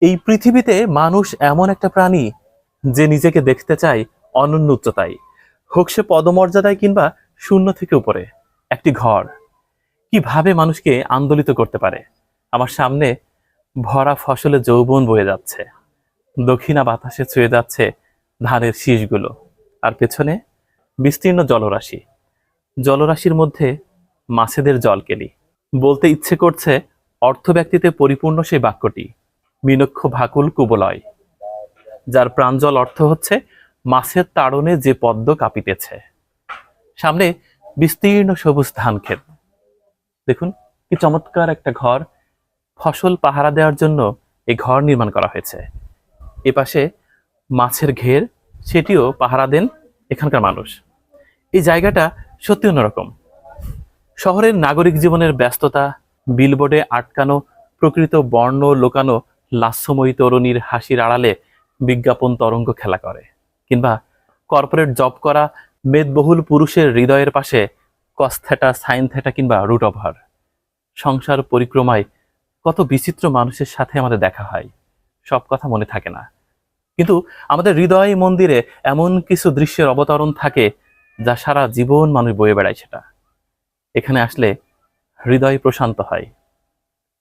এই পৃথিবীতে মানুষ এমন একটা প্রাণী যে নিজেকে দেখতে চায় অনন্য উচ্চতায়। হোক সে পদমর্যাদায় কিংবা শূন্য থেকে উপরে, একটি ঘর। কীভাবে মানুষকে আন্দোলিত করতে পারে? আমার সামনে ভরা ফসলে যৌবন বয়ে যাচ্ছে। দক্ষিণা বাতাসে ছুঁয়ে যাচ্ছে ধানের শীষগুলো। আর পেছনে বিস্তীর্ণ জলরাশি। জলরাশির মধ্যে মাছেদের জল জলকেলি। বলতে ইচ্ছে করছে অর্থ ব্যক্তিতে পরিপূর্ণ সেই বাক্যটি। মিনক্ষ ভাকুল কুবলয়, যার প্রাঞ্জল অর্থ হচ্ছে, মাছের তাড়নে যে পদ্ম কাঁপিতেছে। সামনে বিস্তীর্ণ সবুজ ধান ক্ষেত দেখুন, কি চমৎকার একটা ঘর। ফসল পাহারা দেওয়ার জন্য এই ঘর নির্মাণ করা হয়েছে। এপাশে মাছের ঘের, সেটিও পাহারা দেন এখানকার মানুষ। এই জায়গাটা সত্যি অন্যরকম। শহরের নাগরিক জীবনের ব্যস্ততা, বিলবোর্ডে আটকানো প্রকৃত বর্ণ, লোকানো লাস্যময়ী তরুণীর হাসির আড়ালে বিজ্ঞাপন তরঙ্গ খেলা করে। কিংবা কর্পোরেট জব করা মেদবহুল পুরুষের হৃদয়ের পাশে কস্থেটা সাইন থেটা কিংবা রুট ওভার সংসার পরিক্রমায় কত বিচিত্র মানুষের সাথে আমাদের দেখা হয়, সব কথা মনে থাকে না। কিন্তু আমাদের হৃদয় মন্দিরে এমন কিছু দৃশ্যের অবতরণ থাকে যা সারা জীবন মানুষ বয়ে বেড়ায় সেটা। এখানে আসলে হৃদয় প্রশান্ত হয়।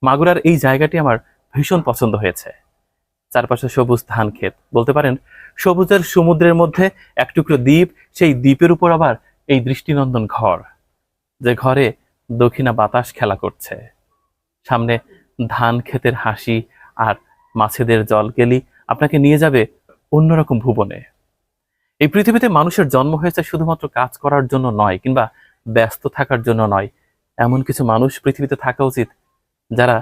মাগুরার এই জায়গাটি আমার ভীষণ পছন্দ হয়েছে। চারপাশে সবুজ ধান ক্ষেত। বলতে পারেন, সবুজের সমুদ্রের মধ্যে এক টুকরো দ্বীপ, সেই দ্বীপের উপর আবার এই দৃষ্টিনন্দন ঘর, যে ঘরে দক্ষিণা বাতাস খেলা করছে। সামনে ধান ক্ষেতের হাসি আর মাছেদের জলকেলি আপনাকে নিয়ে যাবে অন্যরকম ভুবনে। এই পৃথিবীতে মানুষের জন্ম হয়েছে শুধুমাত্র কাজ করার জন্য নয়, কিংবা ব্যস্ত থাকার জন্য নয়। এমন কিছু মানুষ পৃথিবীতে থাকা উচিত যারা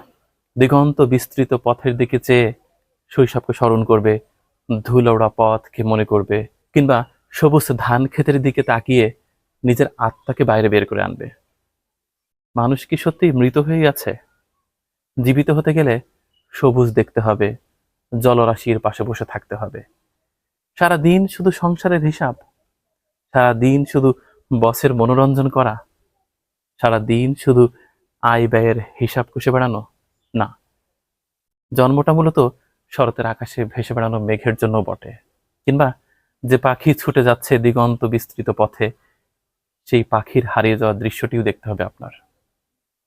দিগন্ত বিস্তৃত পথের দিকে চেয়ে শৈশবকে স্মরণ করবে ধুলওড়া পথকে মনে করবে, কিংবা সবুজ ধান ক্ষেতের দিকে তাকিয়ে নিজের আত্মাকে বাইরে বের করে আনবে। মানুষ কি সত্যিই মৃত হয়ে গেছে জীবিত হতে গেলে সবুজ দেখতে হবে, জলরাশির পাশে বসে থাকতে হবে। সারা দিন শুধু সংসারের হিসাব, সারা দিন শুধু বসের মনোরঞ্জন করা, সারা দিন শুধু আয় ব্যয়ের হিসাব কষে বেড়ানো না। জন্মটা মূলত শরতের আকাশে ভেসে বেড়ানো মেঘের জন্য বটে। কিংবা যে পাখি ছুটে যাচ্ছে দিগন্ত বিস্তৃত পথে, সেই পাখির হারিয়ে যাওয়ার দৃশ্যটিও দেখতে হবে আপনার।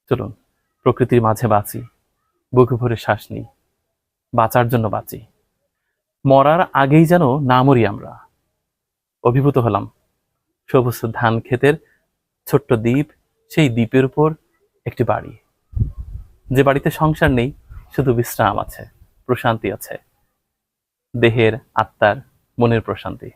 চলুন, প্রকৃতির মাঝে বাঁচি, বুক ভরে শ্বাস নিই, বাঁচার জন্য বাঁচি। মরার আগেই যেন না মরি আমরা। অভিভূত হলাম, সবুজ ধান ক্ষেতের ছোট্ট দ্বীপ, সেই দ্বীপের উপর একটি বাড়ি। যে বাড়িতে সংসার নেই শুধু বিশ্রাম আছে প্রশান্তি আছে। দেহের আত্মার মনের প্রশান্তি।